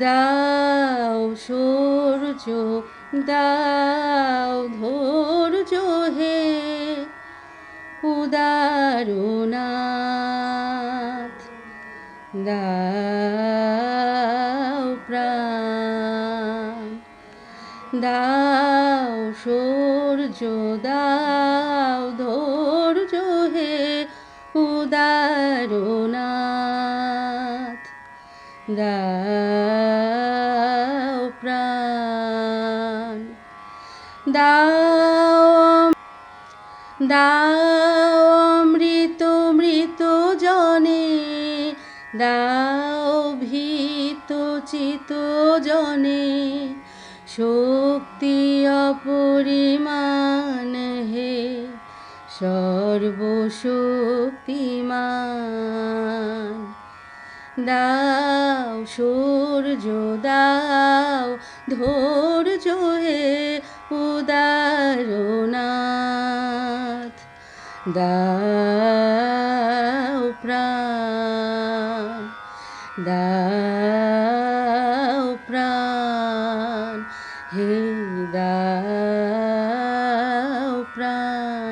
দাও সূর্য দাও ধৈর্য হে উদারনাথ দাও প্রাণ দাও সূর্য দাও ধৈর্য হে উদারনাথ। দাও প্রাণ। দাও দাও অমৃত মৃত জনে। দাও ভীত চিত জনে। শক্তি অপরিমাণ হে সর্বশক্তিমান। দাও সূর্য দাও ধৈর্য হে উদারনাথ। দাও প্রাণ দাও প্রাণ হে দাও প্রাণ।